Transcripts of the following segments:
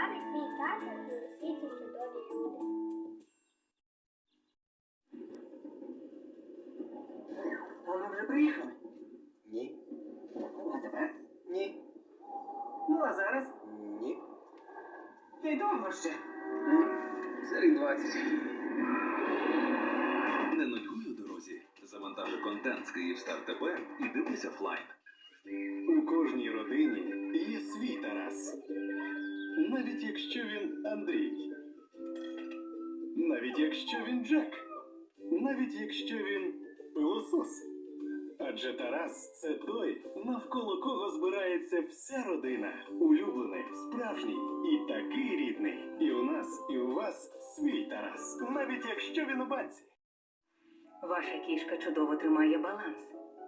вами мій тато і усі ці чудові люди. А ми вже приїхали. Ні. А тепер? Ні. Ну, а зараз? Ні. Ти довго ще? Серій 20. Не нудьгуй у дорозі. Завантажуй контент з Київстар ТП і дивись офлайн. У кожній родині є свій Тарас. Навіть якщо він Андрій. Навіть якщо він Джек. Навіть якщо він пилосос. Адже Тарас це той, навколо кого збирається вся родина. Улюблений, справжній і такий рідний. І у нас, і у вас свій Тарас. Навіть якщо він у банці. Ваша кішка чудово тримає баланс,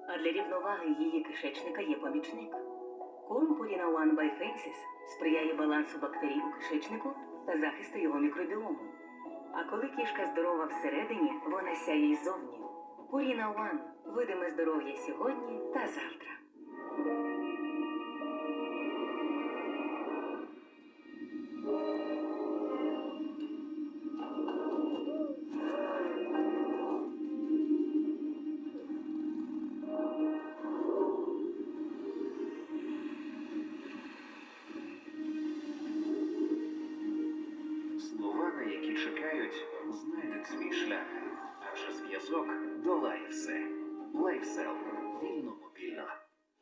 а для рівноваги її кишечника є помічник. Корм Purina One by Fences сприяє балансу бактерій у кишечнику та захисту його мікробіому. А коли кішка здорова всередині, вона сяє й зовні. Purina One – видиме здоров'я сьогодні та завтра. Які чекають, знайдуть свій шлях. Адже зв'язок долає все. Лайфсел. Вільно мобільно.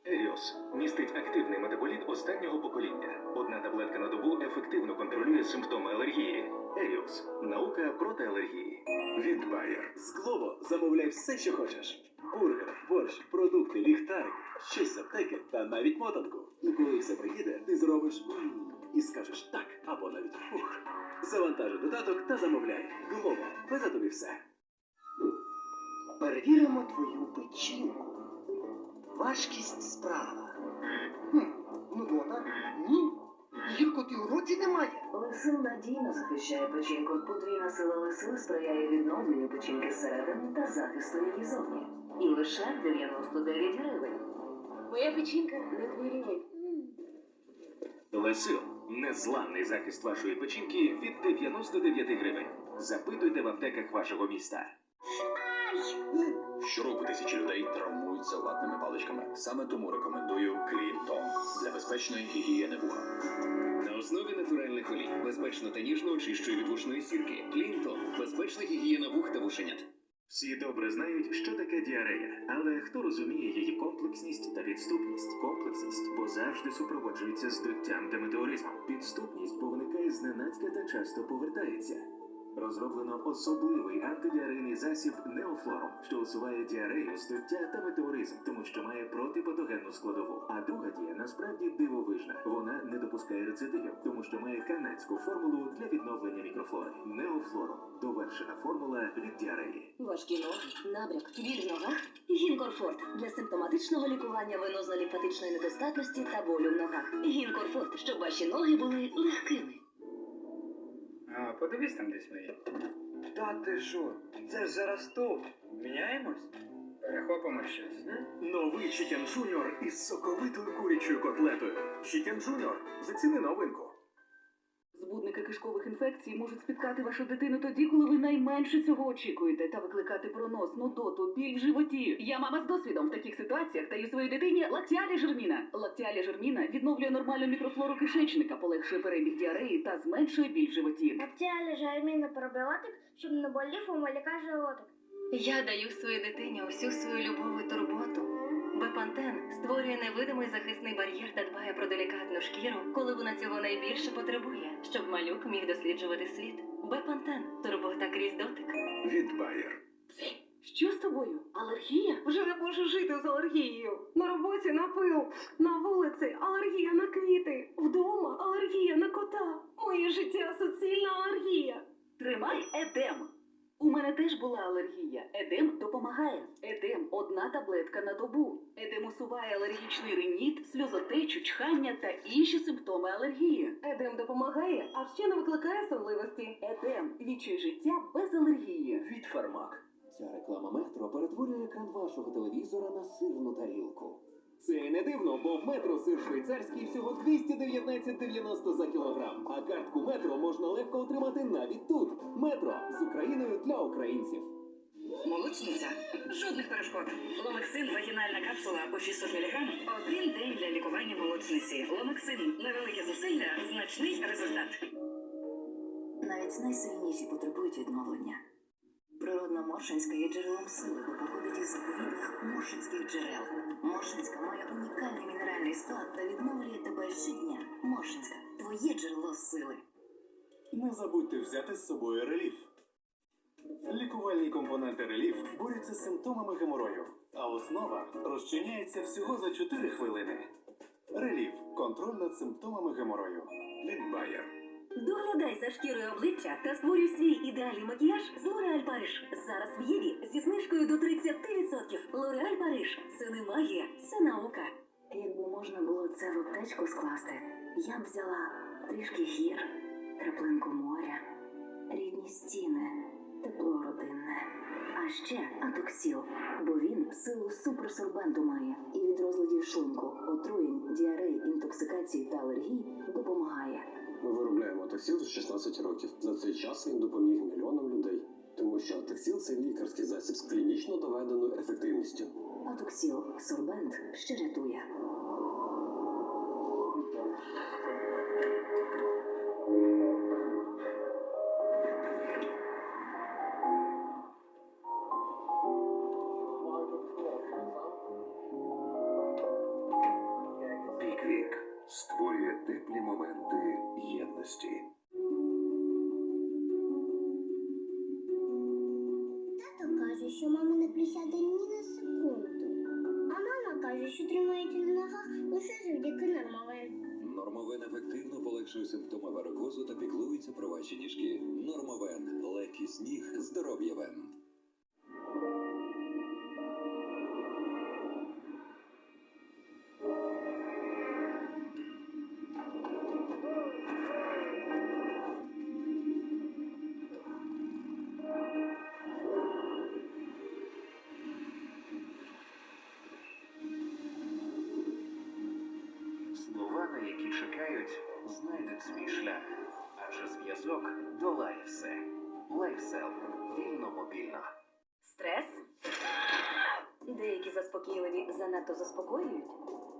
Еріос містить активний метаболіт останнього покоління. Одна таблетка на добу ефективно контролює симптоми алергії. Еріос. Наука проти алергії. Від Bayer. З Глово замовляй все, що хочеш. Бургер, борщ, продукти, ліхтарик, щось з аптеки та навіть мотанку. І коли все приїде, ти зробиш і скажеш так або навіть фух. Завантажи додаток та замовляй. Глово, везе тобі все. Перевіримо твою печінку. Важкість справа. Хм, Нудота? Ні. Гіркоти у роті немає. Лисил надійно захищає печінку. Подвійна сила лисил сприяє відновленню печінки зсередини та захисту її зовні. І лише 99 гривень. Моя печінка не хвилює. Лесил. Незламний захист вашої печінки від 99 гривень. Запитуйте в аптеках вашого міста. Щороку тисячі людей травмуються ватними паличками. Саме тому рекомендую Клінтон для безпечної гігієни вуха. На основі натуральних олій безпечно та ніжно очищує від вушної сірки. Клінтон безпечна гігієна вух та вушенят. Всі добре знають, що таке діарея, але хто розуміє її комплексність та підступність? Комплексність, бо завжди супроводжується здуттям та метеоризмом. Підступність, бо зненацька та часто повертається. Розроблено особливий антидіарейний засіб Неофлорум, що усуває діарею, здуття та метеоризм, тому що має протипатогенну складову. А друга дія насправді дивовижна. Вона не допускає рецидивів, тому що має канадську формулу для відновлення мікрофлори. Неофлорум довершена формула від діареї. Важкі ноги, набряк, біль в ногах. Гінкорфорт для симптоматичного лікування венозно-лімфатичної недостатності та болю в ногах. Гінкорфорт, щоб ваші ноги були легкими. А, подивись там десь мої. Та ти що? Це ж зараз топ. Міняємось? Перехопимо щось. м? Новий Chicken Junior із соковитою курячою котлетою. Chicken Junior. Заціни новинку. Збудники кишкових інфекцій можуть спіткати вашу дитину тоді, коли ви найменше цього очікуєте, та викликати пронос, нудоту, біль в животі. Я мама з досвідом в таких ситуаціях даю своїй дитині лактіалі жерміна. Лактіалі жерміна відновлює нормальну мікрофлору кишечника, полегшує перебіг діареї та зменшує біль в животі. Бактеріалі жарміна пробіотик, щоб не болів у малюка животик. Я даю своїй дитині усю свою любов і турботу. Бепантен створює невидимий захисний бар'єр та дбає про делікатну шкіру, коли вона цього найбільше потребує, щоб малюк міг досліджувати світ. Бепантен турбота крізь дотик. Від Bayer. Що з тобою? Алергія? Вже не можу жити з алергією. На роботі на пил, на вулиці алергія на квіти, вдома алергія на кота. Моє життя суцільна алергія. Тримай едем. У мене теж була алергія. Едем допомагає. Едем одна таблетка на добу. Едем усуває алергічний риніт, сльозотечу, чхання та інші симптоми алергії. Едем допомагає, а ще не викликає сонливості. Едем відчуй життя без алергії. Від Фармак. Ця реклама метро перетворює екран вашого телевізора на сирну тарілку. Це не дивно, бо в метро сир швейцарський всього 219,90 за кілограм. А картку метро можна легко отримати навіть тут. Метро з Україною для українців. Молочниця. Жодних перешкод. Ломексин вагінальна капсула по 600 мг. Один день для лікування молочниці. Ломексин. Невелике зусилля, значний результат. Навіть найсильніші потребують відновлення. Природна Моршинська є джерелом сили, бо походить із заповідних моршинських джерел. Моршинська має унікальний мінеральний склад та відновлює тебе щодня. Моршинська твоє джерело сили. Не забудьте взяти з собою реліф. Лікувальні компоненти реліф борються з симптомами геморою, а основа розчиняється всього за 4 хвилини. Реліф контроль над симптомами геморою. Від. Доглядай за шкірою обличчя та створюй свій ідеальний макіяж з L'Oréal Париж. Зараз в Єві зі знижкою до 30%. L'Oréal Париж – це не магія, це наука. Якби можна було це в аптечку скласти, я б взяла трішки гір, краплинку моря, рідні стіни, тепло родинне. А ще атоксіл, бо він силу суперсорбенту має і від розладів шлунку, отруєнь, діарей, інтоксикації та алергій допомагає. Ми виробляємо атаксіл з 16 років. За цей час він допоміг мільйонам людей. Тому що атаксіл це лікарський засіб з клінічно доведеною ефективністю. Атоксіл сорбент, що рятує. Моменти єдності. Тато каже, що мама не присяде ні на секунду. А мама каже, що тримається на ногах лише завдяки нормовим. Нормовен ефективно полегшує симптоми варикозу та піклується про ваші ніжки. Нормовен легкість ніг, здоров'я вен. Які чекають, знайдуть свій шлях, адже зв'язок долає все. Лайфсел. Вільно мобільно. Стрес? Деякі заспокійливі занадто заспокоюють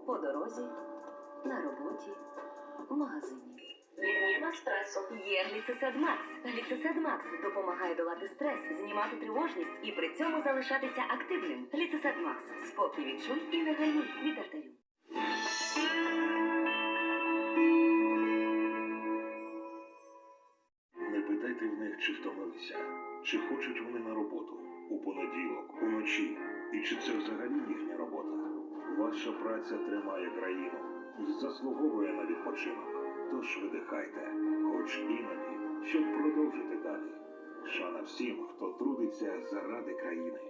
по дорозі, на роботі, в магазині. Відміна стресу. Є гліцесед Макс. Гліцесед Макс допомагає долати стрес, знімати тривожність і при цьому залишатися активним. Гліцесед Макс. Спокій відчуй і не гальмуй від артерю. Чи втомилися, чи хочуть вони на роботу у понеділок, уночі, і чи це взагалі їхня робота. Ваша праця тримає країну, заслуговує на відпочинок. Тож видихайте, хоч іноді, щоб продовжити далі. Шана всім, хто трудиться заради країни.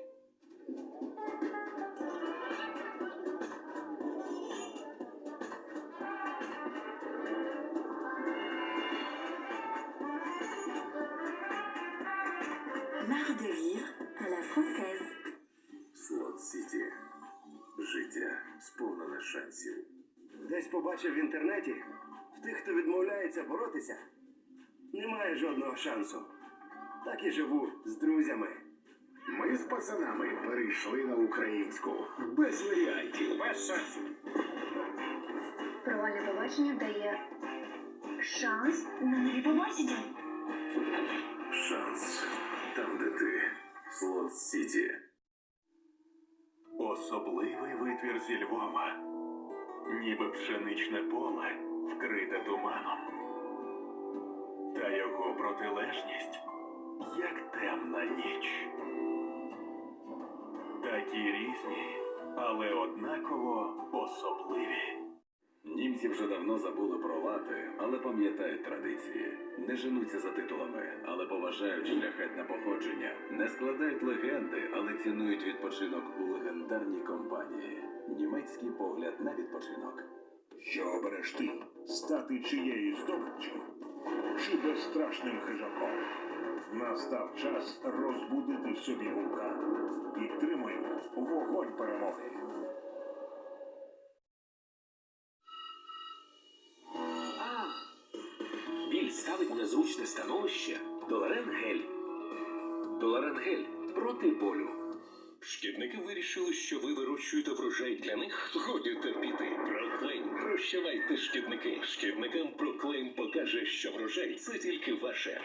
L'art de vivre à la française. Слот Сіті. Життя сповнене шансів. Десь побачив в інтернеті, в тих, хто відмовляється боротися, немає жодного шансу. Так і живу з друзями. Ми з пацанами перейшли на українську. Без варіантів. Без шансів. Провальне побачення дає шанс на нові побачення. Шанс. Сіті. Особливий витвір зі Львова. Ніби пшеничне поле, вкрите туманом. Та його протилежність, як темна ніч. Такі різні, але однаково особливі. Німці вже давно забули про лати, але пам'ятають традиції. Не женуться за титулами, але поважають шляхетне походження. Не складають легенди, але цінують відпочинок у легендарній компанії. Німецький погляд на відпочинок. Що обереш ти? Стати чиєю здобиччю? Чи безстрашним хижаком? Настав час розбудити собі. Критичне становище, Доларенгель. Доларенгель проти болю. Шкідники вирішили, що ви вирощуєте врожай для них. Годі терпіти. Проклейм. Прощавайте, шкідники. Шкідникам Проклейм покаже, що врожай це тільки ваше.